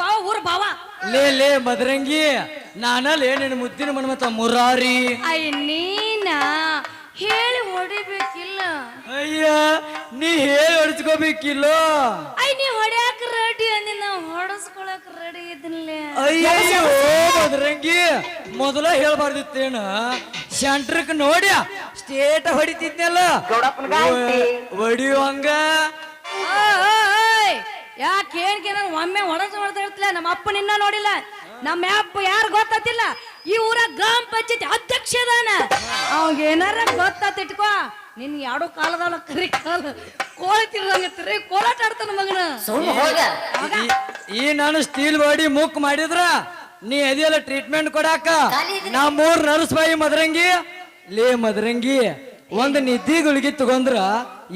ಬಾವ ಊರ ಬಾವ? ಲೇ ಲೇ ಮದರಂಗಿ. ನಾನಲ್ಲಿ ನಿನ್ನ ಮುದ್ದಿನ ಮನ್ಮತ ಮುರಾರಿ? ಅಯ್ಯ ನೀನ ಹೇಳಿ ಹೊಡಿಬೇಕಿಲ್ಲ. ಅಯ್ಯ ನೀ ಹೇಳಿ ಹೊಡಿಸ್ಕೋಬೇಕಿಲ್ಲ. ಅಯ್ಯ ನೀ ಹೊಡ್ಯಾಕ ರೆಡಿ ಅಂದಿ ನಾ ಹೊಡಸ್ಕೊಳಕ್ ರೆಡಿ ಇದ್ದನ್ಲೇ ಅಯ್ಯೋ ಮದರಂಗಿ ಮೊದಲ ಹೇಳ್ಬಾರ್ದಿತ್ತೇನ? ಸೆಂಟ್ರಕ್ ನೋಡ್ಯ ಸ್ಟೇಟ್ ಹೊಡಿತಿದ್ನಲ್ಲ. ಹೊಡಿಯುವಂಗ ಯಾಕೆ ಏನ್ಕೆ ನಾನು ಒಮ್ಮೆ ಹೊಡೆದು ಹೊಡೆದ ಇರ್ತಿಲ್ಲ ನಮ್ಮ ಅಪ್ಪ ನಿನ್ನ ನೋಡಿಲ್ಲ. ನಮ್ಮ ಅಪ್ಪ ಯಾರು ಗೊತ್ತಾತಿಲ್ಲ ಈ ಊರ ಗ್ರಾಮ ಪಂಚಾಯತಿ ಅಧ್ಯಕ್ಷ ಇದಾನ. ಅವಾಗ ಏನಾರ ಗೊತ್ತಾತಿಟ್ಕೋ ನಿನ್ ಎರಡು ಕಾಲದಲ್ಲ ಕರಿ ಕಾಲ ಕೋಳಿ ತಿರ್ದಂಗತ್ತಿರಿ ಕೋಲಾಟ ಆಡ್ತಾನ ಮಗನ. ಈ- ಈ ನಾನು ಸ್ಟೀಲ್ ಬಾಡಿ ಮುಕ್ ಮಾಡಿದ್ರ ನೀ ಅದಿಯಲ್ಲ ಟ್ರೀಟ್ಮೆಂಟ್ ಕೊಡಾಕ ನಾ ಮೂರ್ ನರ್ಸ್ ಬಾಯಿ ಮದರಂಗಿ ಲೇ ಮದರಂಗಿ ಒಂದ್ ನಿದ್ದಿ ಗುಳಿಗೆ ತಗೊಂಡ್ರ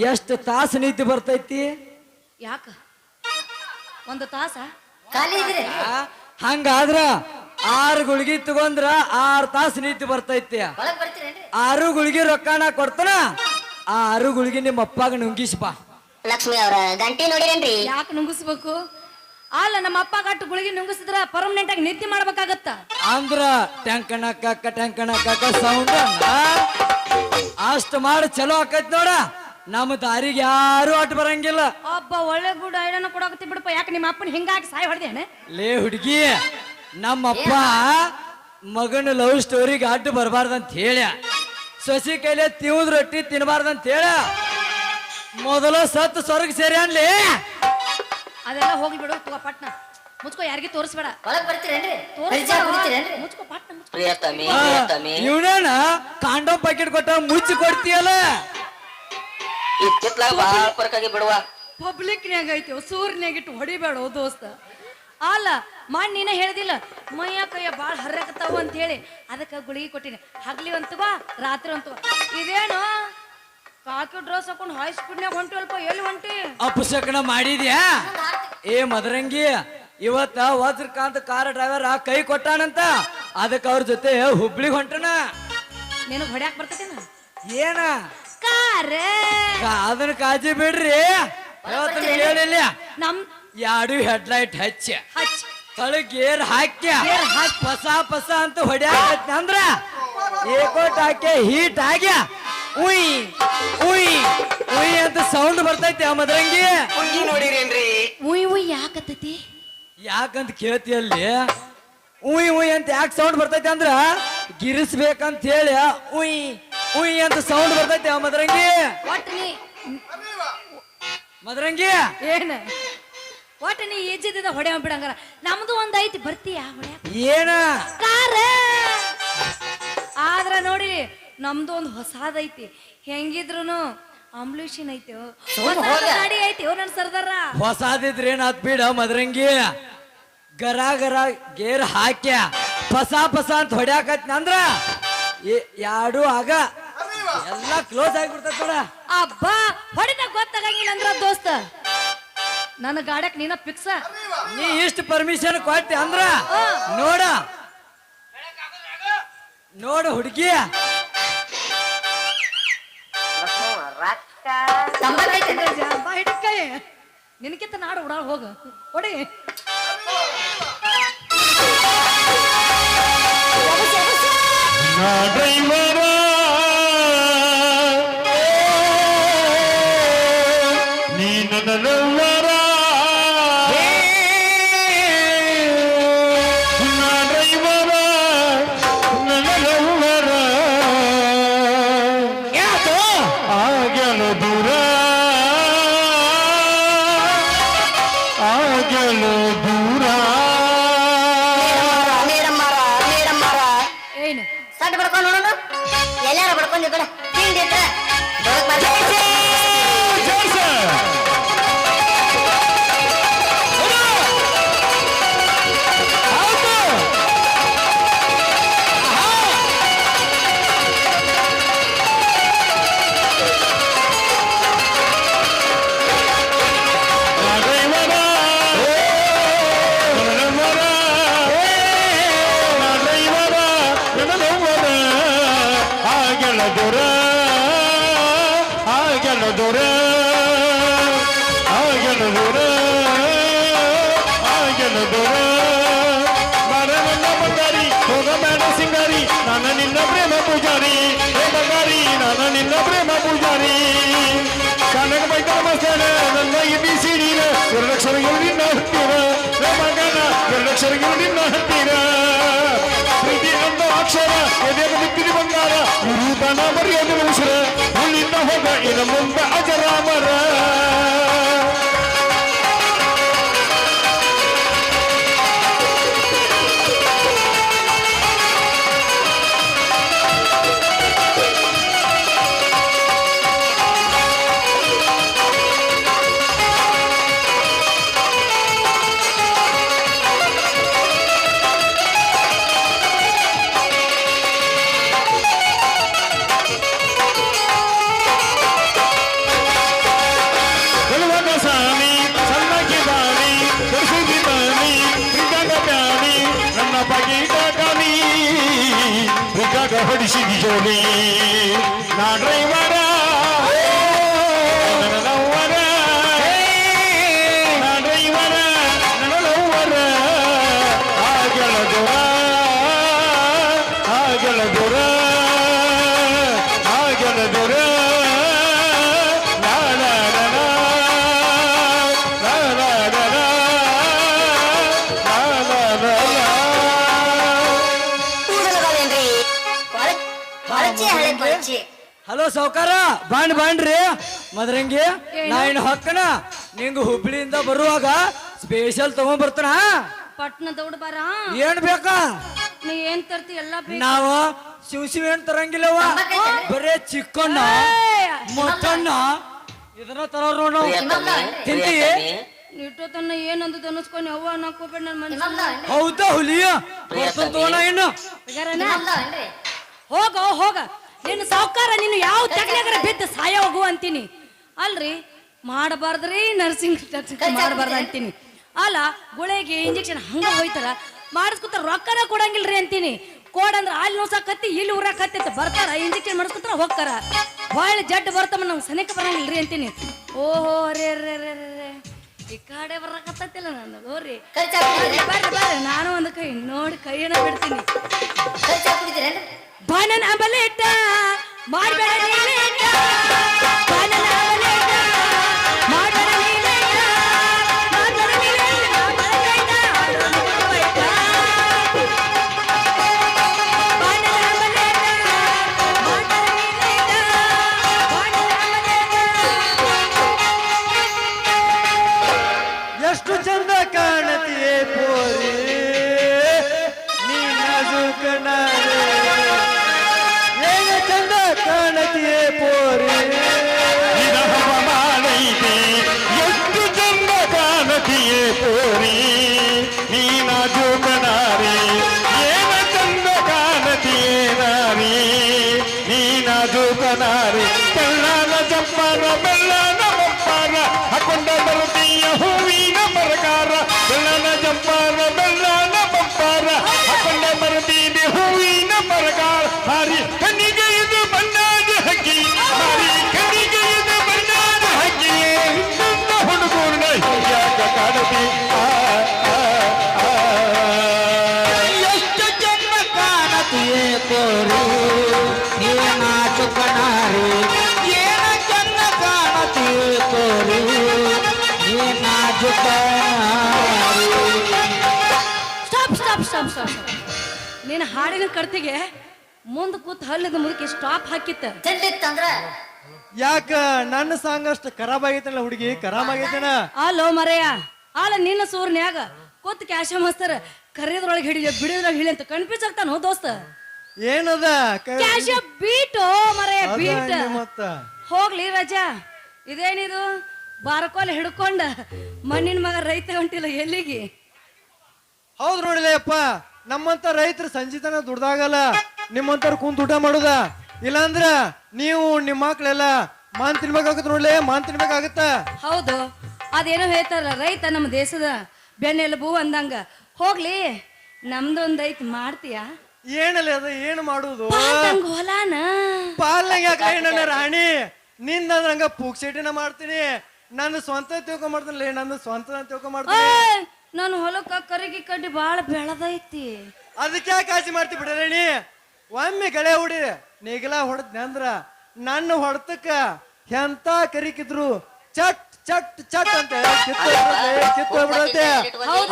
ಎಷ್ಟ್ ತಾಸು ನಿದ್ದೆ ಬರ್ತೈತಿ? ಯಾಕ? ಒಂದು ತಾಸ? ಇದ್ರೆ ಹಂಗಾದ್ರ ಆರು ಗುಳಿಗೆ ತಗೊಂಡ್ರ ಆರ್ ತಾಸು ನೀತಿ ಬರ್ತೈತಿ. ಆರು ಗುಳಿಗೆ ರೊಕ್ಕನ ಕೊಡ್ತಾನ ಆ ಆರು ಗುಳಿಗೆ ನಿಮ್ಮ ಅಪ್ಪಾಗ ನುಂಗಿಸಪ್ಪ ಬಾ. ಲಕ್ಷ್ಮಿ ಅವ್ರ ಗಂಟಿ ನೋಡಿರೇನ್ರಿ? ಯಾಕೆ ನುಂಗಿಸ್ಬೇಕು? ಅಲ್ಲ ನಮ್ಮ ಅಪ್ಪ ಗಟ್ಟು ಗುಳಿಗೆ ನುಂಗಿಸಿದ್ರ ಪರ್ಮನೆಂಟ್ ಆಗಿ ನಿದ್ದೆ ಮಾಡ್ಬೇಕಾಗತ್ತ? ಅಂದ್ರ ಟ್ಯಾಂಕಣ ಕಕ್ಕ ಟ್ಯಾಂಕಣ ಕಕ್ಕ ಸೌಂಡ್ ಅಷ್ಟು ಮಾಡಿ ಚಲೋ ಆಕೈತ್ ನೋಡ. ನಮ್ಮ ದಾರಿಗೆ ಯಾರು ಅಟ್ ಬರಂಗಿಲ್ಲ. ಒಬ್ಬ ಒಳ್ಳೆ ಗುಡ ಐಡನ್ನ ಕೊಡಕತ್ತಿ ಬಿಡಪ್ಪ. ಯಾಕೆ ನಿಮ್ಮ ಅಪ್ಪನ ಹಿಂಗಾಗಿ ಸಾಯಿ ಹೊಡೆದೇನೆ? ಲೇ ಹುಡುಗಿ ನಮ್ಮಪ್ಪ ಮಗನ ಲವ್ ಸ್ಟೋರಿಗೆ ಅಡ್ಡು ಬರಬಾರ್ದಂತ ಹೇಳ ಸಸಿ ಕೈಲೇ ತಿವುದ್ ರೊಟ್ಟಿ ತಿನ್ನಬಾರ್ದಂತ ಹೇಳ ಮೊದಲು ಸತ್ತು ಸ್ವರ್ಗ ಸೇರಿ ಅನ್ಲಿ. ಅದೆಲ್ಲ ಹೋಗಿ ಬಿಡು ತಗೋ ಪಟ್ನ. ಮುಚ್ಕೋ ಯಾರಿಗೆ ತೋರಿಸ್ಬೇಡ. ಒಳಗ್ ಬರ್ತೀರೇನ್ರಿ? ತೋರಿಸ್ಬೇಡ. ಮುಚ್ಕೋ ಪಟ್ನ ಮುಚ್ಕೋ. ಪ್ರಿಯತಮಿ ಪ್ರಿಯತಮಿ. ಇವನೇನ ಕಾಂಡೋಮ್ ಪ್ಯಾಕೆಟ್ ಕೊಟ್ಟ ಮುಚ್ಚಿ ಕೊಡ್ತೀಯಲ್ಲ ಬಾಳ ಪರಕಾಗಿ ಬಿಡುವ. ಪಬ್ಲಿಕ್ನ್ಯಾಗ ಐತಿ ಸೂರ್ನ್ಯಾಗ ಇಟ್ಟು ಹೊಡಿಬೇಡ ಓ ದೋಸ್ತ. ಅಲ್ಲ ಮಾಡಿ ನೀನ ಹೇಳ್ದಿಲ್ಲ ಮೈಯ ಕೈಯ ಬಾಳ ಹರಕತ್ತಾವ ಅಂತ ಹೇಳಿ ಅದಕ್ಕೆ ಗುಳಿಗೆ ಕೊಟ್ಟಿನಿ. ಹಗ್ಲಿ ಅಂತವ ರಾತ್ರಿ ಅಂತವ ಇದೇನು? ಕಾಕಿ ಡ್ರೆಸ್ ಹಾಕೊಂಡು ಹೈ ಸ್ಪೀಡ್ನ್ಯಾಗ ಹೊಂಟಿವಲ್ಪ ಎಲ್ಲಿ ಹೊಂಟಿ? ಅಪಶಕನ ಮಾಡಿದ್ಯಾ? ಏ ಮದರಂಗಿ ಇವತ್ತ ವಜ್ರಕಾಂತ್ ಕಾರ್ ಡ್ರೈವರ್ ಕೈ ಕೊಟ್ಟಾನಂತ ಅದಕ್ಕೆ ಅವ್ರ ಜೊತೆ ಹುಬ್ಳಿಗ್ ಹೊಂಟನ. ನೀನು ಹೊಡ್ಯಾಕ್ ಬರ್ತೈತೇನ? ಏನ? ಕಾ- ಅದನ್ನ ಕಾಜಿ ಬಿಡ್ರಿ. ಹೇಳ್ತೀನಿ ಕೇಳಿಲ್ಲ ನಮ್ ಎರಡು ಹೆಡ್ಲೈಟ್ ಹಚ್ಚ. ಹಚ್ ಕಳ ಗೇರ್ ಹಾಕ್ಯ. ಹಾಕ್. ಪಸ ಪಸ ಅಂತ ಹೊಡ್ಯಾಕತ್ನ ಅಂದ್ರ ಏಕೋಟ್ ಹಾಕಿ ಹೀಟ್ ಆಗ್ಯ. ಉಯ್ ಉಯ್ ಉಯ್ ಅಂತ ಸೌಂಡ್ ಬರ್ತೈತಿ ಆ ಮದ್ರಂಗಿ. ನೋಡಿರೇನ್ರಿ? ಉಯ್ ಉಯ್ ಯಾಕತ್ತೈತಿ? ಯಾಕಂತ ಕೇಳ್ತಿ ಅಲ್ಲಿ? ಉಯ್ ಉಯ್ ಅಂತ ಯಾಕೆ ಸೌಂಡ್ ಬರ್ತೈತಿ ಅಂದ್ರ ಗಿರಿಸ್ಬೇಕಂತ ಹೇಳಿ ಉಯ್ ಉಯ್ ಅಂತ ಸೌಂಡ್ ಬರ್ತೈತೆ ಆ ಮದರಂಗಿ? ಒಟ್ಟು ನೀ ಮದರಂಗಿ? ಏನ? ಒಟ್ಟು ನೀ ಈಜಿದ್ದ ಹೊಡೆ ಬಿಡಂಗಾರ ನಮ್ದು ಒಂದ್ ಐತಿ ಬರ್ತೀಯ ಏನ? ಕಾರ! ಆದ್ರ ನೋಡಿ ನಮ್ದು ಒಂದು ಹೊಸಾದೈತಿ ಹೆಂಗಿದ್ರು ಅಂಬ್ಲೂಷನ್ ಐತಿ ಒಂದು ಗಾಡಿ ಐತಿ ನನ್ ಸರ್ದಾರ. ಹೊಸಾದಿದ್ರೆ ಏನಾತ್ ಬಿಡ ಮದರಂಗಿ? ಗರ ಗರ ಗೇರ್ ಹಾಕ್ಯ. ಪಸ ಪಸ ಅಂತ ಹೊಡ್ಯಾಕತ್ನ ಅಂದ್ರ ಯಾಡು ಆಗ. ಎಲ್ಲ ಕ್ಲೋಸ್ ಆಗಿಬಿಡ್ತೈತ್ ನೋಡ. ಅಬ್ಬಾ ಹೊಡಿತ ಗೊತ್ತಾಗಂಗಿಲ್ಲ ಅಂದ್ರ ದೋಸ್ತ. ನನ್ನ ಗಾಡಕ್ ನೀನ ಫಿಕ್ಸ ನೀ ಇಷ್ಟ ಪರ್ಮಿಷನ್ ಕೊಟ್ಟಿ ಅಂದ್ರ ನೋಡ. ನೋಡು ಹುಡುಗಿ. ಸಂಬಂಧ ಐತೇನ್ರಿ ಬಾ ಹಿಡ್ಕೈ. ನಿನಕಿಂತ ನಾಡು ಉಡಾಳ ಹೋಗು. ಹೊಡಿ. ಡ್ರೈವರ ನೀ ನನ್ನ ಲವ್ವರ ಎಲ್ಲಾರ ಬಡ್ಕೊಂಡು ಕಡೆ দূরে আয় গেল দূরে আয় গেল দূরে আয় গেল দূরে বারে মন্দ বঙ্গারি ভোগ বেড় সিঙ্গারি নানা নিন্ন প্রেম পূজারি হে বঙ্গারি নানা নিন্ন প্রেম পূজারি கனக வைக்கமஸ்தான நன்னாகி நீ சீடின ஒரு லட்சங்கள் நீ நகர்த்தின மகன ஒரு லட்சங்கள் நீ நகர்த்தின திரு வந்தாரா ಮರ್ಯಾದೆ ಉಸಿರ ಹುಲ್ಲಿಂದ ಹೋಗ ಇನ್ನು ಮುಂದೆ ಅಜರಾಮರ ಕೊಡುವಾಗ sigjoni ಸಾವ್ಕಾರ ಬಾಂಡ್ ಬಾಂಡ್ರಿ ಮದ್ರಂಗಿ ನಾ ಇನ್ನು ಹೊಕ್ಕನ ನಿಂಗ ಹುಬ್ಳಿಯಿಂದ ಬರುವಾಗ ಸ್ಪೆಷಲ್ ತಗೊಂಡ್ ಬರ್ತಾನ ಪಟ್ನ ದೌಡ್ ಬಾರ ಏನ್ ಬೇಕಾ ನೀ ಏನ್ ತರ್ತಿ ಎಲ್ಲ ಬೇಕು ನಾವು ಶಿವ ಶಿವ ಏನ್ ತರಂಗಿಲ್ಲವ ಬರೇ ಚಿಕ್ಕಣ್ಣ ಮೊಟ್ಟಣ್ಣ ಇದನ್ನ ತರ ನೋಡ್ ನಾವು ತಿಂತಿ ಇಟ್ಟೋತನ ಏನಂದು ತನಸ್ಕೊಂಡು ಅವ್ವ ನಾಕೋಬೇಡ ನನ್ನ ಮನ್ಸ ನಿಮ್ಮಮ್ಮ ಹೌದಾ ಹುಲಿಯ ತಗೋಣ ಇನ್ನು ಹೋಗ ಹೋಗ ನಿನ್ನ ಸಾವುಕಾರ ನೀನು ಯಾವ ತಗಲಾಗರ ಬಿದ್ದು ಸಾಯ ಹೋಗು ಅಂತೀನಿ. ಅಲ್ರಿ? ಮಾಡಬಾರ್ದ್ರಿ ನರ್ಸಿಂಗ್ ಮಾಡಬಾರ್ದು ಅಂತೀನಿ. ಅಲ್ಲ ಗುಳೆಗೆ ಇಂಜೆಕ್ಷನ್ ಹಂಗ ಹೋಯ್ತಾರ ಮಾಡಿಸ್ಕೊತಾರ ರೊಕ್ಕನ ಕೊಡಂಗಿಲ್ರಿ ಅಂತೀನಿ. ಕೋಡ್ ಅಂದ್ರ ಅಲ್ಲಿ ನೋಸಾಕತ್ತಿ ಇಲ್ಲಿ ಊರಾಕತ್ತಿ ಅಂತ ಬರ್ತಾರ ಇಂಜೆಕ್ಷನ್ ಮಾಡಿಸ್ಕೊತಾರ ಹೋಗ್ತಾರ. ಬಾಳ ಜಡ್ ಬರ್ತಮ್ಮ ನಮ್ಗೆ ಸನಿಕ ಬರಂಗಿಲ್ರಿ ಅಂತೀನಿ. ಓಹೋ ರೇ ರೇ ರೇ ರೇ ಈ ಕಡೆ ಬರಕತ್ತಿಲ್ಲ ನಾನು ಹೋರಿ. ಕುಡಿದ್ರಿ ಬರ್ರಿ ಬರ್ರಿ ನಾನು ಒಂದು ಕೈ ನೋಡಿ ಕೈಯನ್ನ ಬಿಡ್ತೀನಿ. ಬಾನನ ಅಂಬಲೇಟ ಮಾಡಬೇಡ ಬಾನನ ಬೆಳ್ಳನ ಬೆಲ್ಲ ನಮ್ಮಪ್ಪನ. ಹಾಕೊಂಡ ಬರುತ್ತೀಯ ಸ್ಟಾಪ್ ಸ್ಟಾಪ್ ಸ್ಟಾಪ್ ನಿನ್ನ ಹಾಡಿನ ಕಡ್ತಿಗೆ ಮುಂದೆ ಕೂತ್ ಹಲ್ಲದ ಮುದುಕಿ ಸ್ಟಾಪ್ ಹಾಕಿತ್ತ. ಯಾಕ ನನ್ನ ಸಾಂಗ್ ಅಷ್ಟು ಖರಾಬ್ ಆಗೈತಲ್ಲ ಹುಡುಗಿ ಖರಾಬ್ ಆಗೈತನ? ಅಲೋ ಮರೆಯ ಅಲ್ಲ ನಿನ್ನ ಸೂರ್ನ್ಯಾಗ ಕೂತ್ ಕ್ಯಾಶ ಮಾಸ್ತರ್ ಕರೆಯದ್ರೊಳಗೆ ಹಿಡಿಯ ಬಿಡಿದ್ರೊಳಗೆ ಹಿಡಿ ಅಂತ ಕನ್ಫ್ಯೂಸ್ ಆಗ್ತಾನ ದೋಸ್ತ? ಏನದ? ಕ್ಯಾಶ ಬೀಟ್ ಮರೆಯ ಬೀಟ್ ಹೋಗ್ಲಿ ರಜಾ ಇದೇನಿದು? ಬಾರಕೋಲ್ ಹಿಡ್ಕೊಂಡ ಮಣ್ಣಿನ ಮಗ ರೈತ ಹೊಂಟಿಲ್ಲ ಎಲ್ಲಿಗೆ? ಹೌದ್ ನೋಡಿಲ್ಲ ಅಪ್ಪ ನಮ್ಮಂತ ರೈತರು ಸಂಜಿತನ ದುಡ್ದಾಗಲ್ಲ ನಿಮ್ಮಂತವ್ರು ಕುಂತ ಊಟ ಮಾಡುದ? ಇಲ್ಲಾಂದ್ರ ನೀವು ನಿಮ್ಮ ಮಕ್ಳೆಲ್ಲ ಮಾನ್ ತಿನ್ಬೇಕಾಗತ್ತ ನೋಡ್ಲೆ ಮಾನ್ ತಿನ್ಬೇಕಾಗತ್ತ ಹೌದು ಅದೇನೋ ಹೇಳ್ತಾರಲ್ಲ ರೈತ ನಮ್ಮ ದೇಶದ ಬೆನ್ನೆಲುಬು ಅಂದಂಗ. ಹೋಗ್ಲಿ ನಮ್ದೊಂದ್ ಐತ್ ಮಾಡ್ತೀಯಾ? ಏನಲ್ಲ ಅದ ಏನು ಮಾಡುದು? ಪಾಲ್ದಂಗ್ ಹೊಲಾನ? ಪಾಲ್ನಾಗ ಯಾಕೆ ನನ್ನ ರಾಣಿ? ನಿಂದ ಹಂಗ ಪುಕ್ಸೆಟಿನ ಮಾಡ್ತೀನಿ. ನನ್ನ ಸ್ವಂತ ತಿಳ್ಕೊಂಡ್ ಮಾಡ್ತೀನಿ ನನ್ನ ಸ್ವಂತ ತಿಳ್ಕೊಂಡ್ ಮಾಡ್ತೀನಿ ಏಯ್, ನಾನು ಹೊಲಕ್ಕ ಕರಿಗಿ ಕಡ್ಡಿ ಬಾಳ ಬೆಳದೈತಿ. ಅದಕ್ಕೆ ಕಾಸಿ ಮಾಡ್ತಿ ಬಿಡರಣಿ ಒಮ್ಮೆ ಗಳೆ ಹೊಡಿ ನೇಗಿಲ ಹೊಡೆದ್ ಅಂದ್ರ ನನ್ನ ಹೊಡ್ತಕ್ಕ ಎಂತ ಕರಿಕಿದ್ರು ಚಟ್ ಚಟ್ ಚಟ್ ಅಂತ ಕಿತ್ತು ಕಿತ್ತು ಬಿಡತ್ತೆ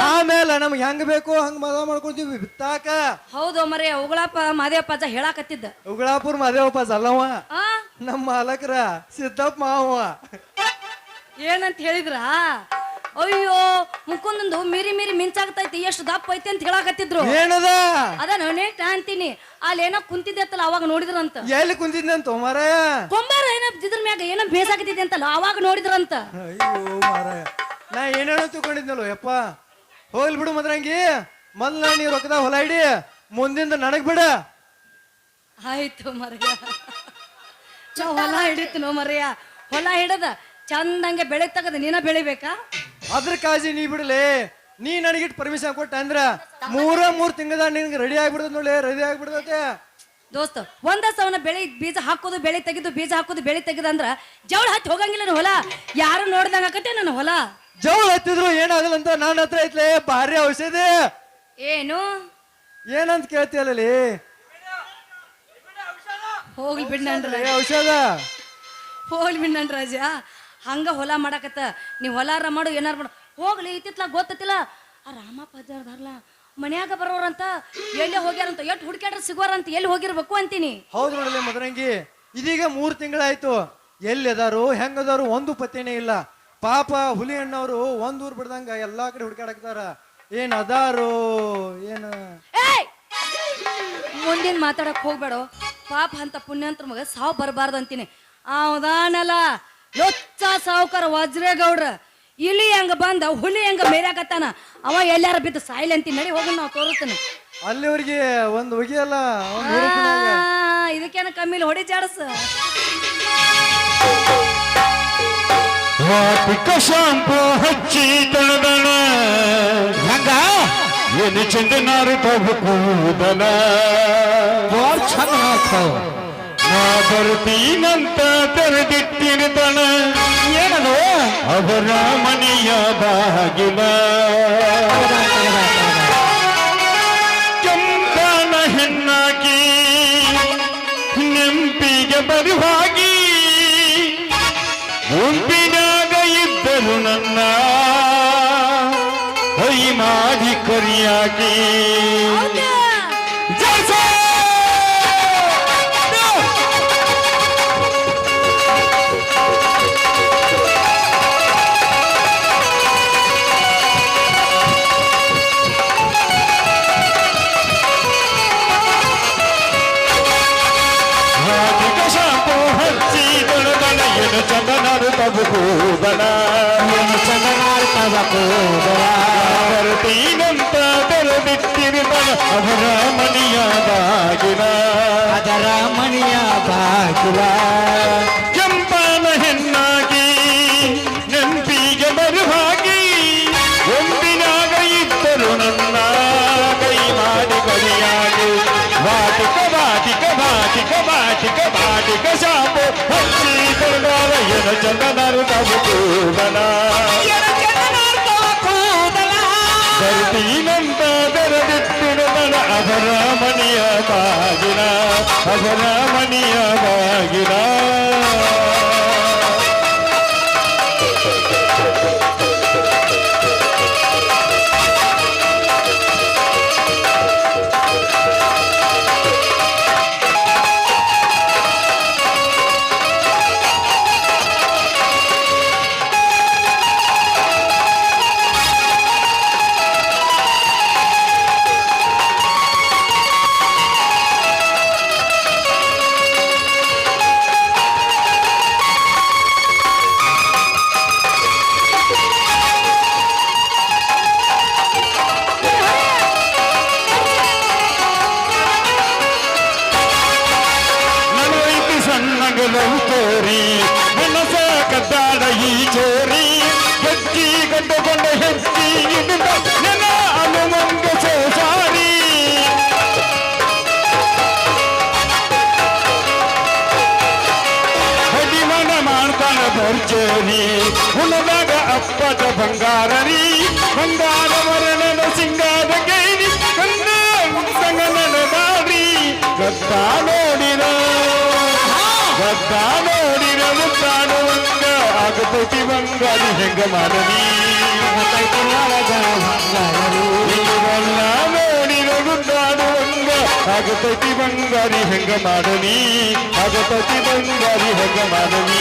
ಆಮೇಲೆ ನಮ್ಗೆ ಹೆಂಗ್ ಬೇಕು ಹಂಗ್ ಮದ ಮಾಡ್ಕೊಳ್ತೀವಿ ಬಿತ್ತಾಕ. ಹೌದು ಮರೇ ಉಗಳಪ್ಪ ಮಾದೇವಪ್ಪ ಅಜ್ಜ ಹೇಳಾಕತ್ತಿದ್ದ. ಉಗಳಾಪುರ್ ಮಾದೇವಪ್ಪ ಅಲ್ಲವ? ಆ? ನಮ್ಮ ಮಾಲಕರ ಸಿದ್ದಪ್ಪ ಮಾವ. ಏನಂತ ಹೇಳಿದ್ರ? ಅಯ್ಯೋ ಮುಕ್ಕೊಂದೊಂದು ಮಿರಿ ಮಿರಿ ಮಿಂಚಾಗ್ತೈತಿ ಎಷ್ಟು ದಪ್ಪ ಐತಿ ಅಂತ ಹೇಳಾಕತ್ತಿದ್ರು. ಏನದ? ಅದ ನೇಟ ಅಂತೀನಿ ಅಲ್ಲಿ ಏನೋ ಕುಂತಿದ್ದೆತ್ತಲ್ಲ ಅವಾಗ ನೋಡಿದ್ರಂತ. ಎಲ್ಲಿ ಅಂತ ಮಾರಾಯ? ಕೊಂಬಾರ ಏನೋ ಇದ್ರ ಮ್ಯಾಗ ಏನೋ ಬೇಸಾಗತ್ತಿದೆ ಅಂತಲ್ಲ ಅವಾಗ ನೋಡಿದ್ರಂತ. ಅಯ್ಯೋ ಮಾರಾಯ. ನಾ ಏನೇನೋ ತಿಳ್ಕೊಂಡಿದ್ನಲ್ಲ ಯಪ್ಪ. ಹೋಗ್ಲಿ ಬಿಡು ಮದ್ರಂಗಿ. ಮೊದ್ಲ ನೀ ರೊಕ್ಕದ ಹೊಲ ಇಡಿ. ಮುಂದಿಂದ ನನಗ್ ಬಿಡ. ಆಯ್ತು ಮರ್ಯ. ಚ ಹೊಲ ಹಿಡಿತು ಮರ್ಯ. ಹೊಲ ಹಿಡದ ಚಂದಂಗೆ ಬೆಳೆ ತಗದ ನೀನ ಬೆಳಿಬೇಕಾ? ಅದ್ರ ಕಾಜಿ ನೀ ಬಿಡಲಿ. ನೀ ನನಗಿಟ್ಟು ಪರ್ಮಿಷನ್ ಕೊಟ್ಟ ಅಂದ್ರ ಮೂರ ಮೂರ್ ತಿಂಗಳದ ನಿನ್ಗೆ ರೆಡಿ ಆಗ್ಬಿಡ್ತದ ನೋಡಿ ರೆಡಿ ಆಗ್ಬಿಡ್ತತೆ. ದೋಸ್ತ ಒಂದ ಸವನ ಬೆಳೆ ಬೀಜ ಹಾಕೋದು ಬೆಳೆ ತೆಗೆದು ಬೀಜ ಹಾಕೋದು ಬೆಳೆ ತೆಗೆದು ಅಂದ್ರ ಜವಳ ಹತ್ತಿ ಹೋಗಂಗಿಲ್ಲ ನನ್ನ ಹೊಲ. ಯಾರು ನೋಡ್ದಂಗ ಆಕತ್ತೆ ನನ್ನ ಹೊಲ? ಜವಳ ಹತ್ತಿದ್ರು ಏನಾಗಲ್ಲ ಅಂತ ನನ್ನ ಹತ್ರ ಐತ್ಲೆ ಭಾರಿ ಔಷಧಿ. ಏನು? ಏನಂತ ಕೇಳ್ತೀಯಲ್ಲಲಿ ಹೋಗ್ಲಿ ಬಿಡ್ನನ್ರ ಏ ಔಷಧ. ಹೋಗ್ಲಿ ಬಿಡ್ನನ್ ರಾಜ. ಹಂಗ ಹೊಲ ಮಾಡಾಕತ್ತ. ನೀ ಹೊಲಾರ ಮಾಡು ಏನಾರ ಮಾಡು. ಹೋಗ್ಲಿ ಇತ್ತಿತ್ಲ ಗೊತ್ತಿಲ್ಲ ಆ ರಾಮಪ್ಪ ಪದಾರ್ಧಾರ್ಲ ಮನ್ಯಾಗ ಬರೋರಂತ ಎಲ್ಲಿ ಹೋಗ್ಯಾರಂತ ಎಷ್ಟು ಹುಡುಕ್ಯಾಡ್ರ ಸಿಗೋರಂತ ಎಲ್ಲಿ ಹೋಗಿರ್ಬೇಕು ಅಂತೀನಿ. ಹೌದು ನೋಡಲಿ ಮದರಂಗಿ ಇದೀಗ ಮೂರ್ ತಿಂಗಳಾಯ್ತು. ಎಲ್ಲಿ ಅದಾರು ಹೆಂಗ್ ಅದಾರು ಒಂದು ಪತ್ತೇನೆ ಇಲ್ಲ. ಪಾಪ ಹುಲಿ ಅಣ್ಣವರು ಒಂದ್ ಊರ್ ಬಿಡ್ದಂಗ ಎಲ್ಲಾ ಕಡೆ ಹುಡ್ಕಾಡಕ್ತಾರ ಏನ್ ಅದಾರು ಏನ? ಏಯ್! ಮುಂದಿನ ಮಾತಾಡಕ್ ಹೋಗ್ಬೇಡ. ಪಾಪ ಅಂತ ಪುಣ್ಯಂತ್ರ ಮಗ ಸಾವು ಬರಬಾರ್ದು ಅಂತೀನಿ. ಅವದಾನಲ್ಲ ಲೊಚ್ಚ ಸಾವುಕಾರ ವಜ್ರೇಗೌಡ್ರ. ಇಲಿ ಹೆಂಗ ಬಂದ ಹುಲಿ ಹೆಂಗ ಮೇರ್ಯಾಕತ್ತಾನ ಅವ ಎಲ್ಲಾರ ಬಿದ್ದು ಸಾಯಿಲ್ ಅಂತೀನಿ ನಡಿ ಹೋಗ ನಾವು ತೋರಿಸ್ತೀನಿ ಅಲ್ಲಿವರೆಗೆ ಒಂದ್ ಒಗಿಯಲ್ಲ ಇದಕ್ಕೇನ ಆ, ಇಲ್ಲ ಹೊಡಿ ಜಾಡಸ. ಶಾಂಪು ಹಚ್ಚಿ ತಳದಣ ಹಂಗ? ಏನು ಚಂದನಾರು ತಗು ಕೂದಲ ನಾ ಬರ್ತೀನಂತ ತೆರೆದಿಟ್ಟಿರ್ತಾನ. ಏನದು? ಅವರ ಮನೆಯ ಬಾಗಿಲ. ಕೆಂಪನ ಹೆಣ್ಣಾಗಿ ನೆಂಪಿಗೆ ಬರುವಾಗಿ ಗುಂಪಿನಾಗ ಇದ್ದರು ನನ್ನ ಕೈ ಮಾಡಿ ಕರಿಯಾಗಿ ಚಂದನಾರು ತಗು ಕೂದಲ ಏನು ಚಂದನಾರು ತಗ ಕೂದಲ ಬರ್ತೀನಂತ ತೆರೆದಿಟ್ಟಿರುತ್ತಲ ಅವರ ಮನೆಯ ಬಾಗಿಲ ಅದರ ಮನೆಯ ಬಾಗಿಲ ಕೊಡಗಾಲ ಎನ ಚಂದನರು ತಗು ಕೂದಲ. ಬರ್ತೀನಂತ ಬೆರೆದಿಟ್ಟಿರುವನ ಅವರ ಮನೆಯ ಬಾಗಿಲ ಅವರ ಮನೆಯ ಬಾಗಿಲ ನನ್ನ ಹೆಜ್ಜೆಯಿಂದ ನಾನು ಒಂದು ಸಾರಿ ಹಡಿಮನ ಮಾಡ್ತಾನ ಭರ್ಜರಿ ಹುಣದಾಗ ಅಪ್ಪಟ ಬಂಗಾರ ರೀ ಬಂಗಾರ ವರ್ಣನ ಸಿಂಗಾರ ಗೈರಿ ಕಂದ ಉತ್ಸಂಗನ ದಾರಿ ಗದ್ದಾನೋ ప్రతి బంగారు హెంగమాలని అగపతి బంగారి హెంగమాడని అగపతి బంగారి హెంగమాడని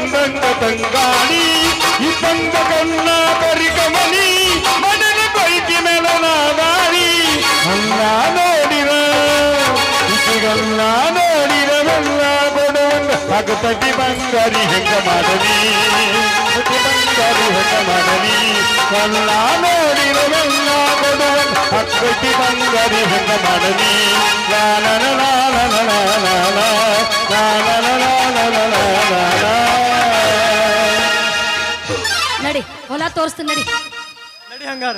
ಬಂದಂತ ತಂಗಾಳಿ ಇಬ್ಬಂದ ಕನ್ನ ಪರಿಗಮನಿ ಮನನ ಪೈಕಿ ಮೆಲನಾದಾರಿ ಅನ್ನ ನೋಡಿರ ಇಸಿಗನ್ನ ನೋಡಿರವೆಲ್ಲ ಕೊಡುವಂತ ಭಗಪತಿ ಬಂಗರಿ ಹೆಂಗ ಮಾಡಲಿ ಬಂಗರಿ ಹೆಂಗ ಮಾಡಲಿ ಅನ್ನ ನೋಡಿರವೆಲ್ಲ ಕೊಡುವಂತ ಭಗಪತಿ ಬಂಗರಿ ಹೆಂಗ ಮಾಡಲಿ ಲಾಲನ ಲಾಲನ ಲಾಲನ ಲಾಲನ ಲಾಲನ la la la ನಡಿ ಹೊಲ ತೋರಿಸ್ತೀನಿ ನಡಿ. ನಡಿ ಹಂಗಾರ.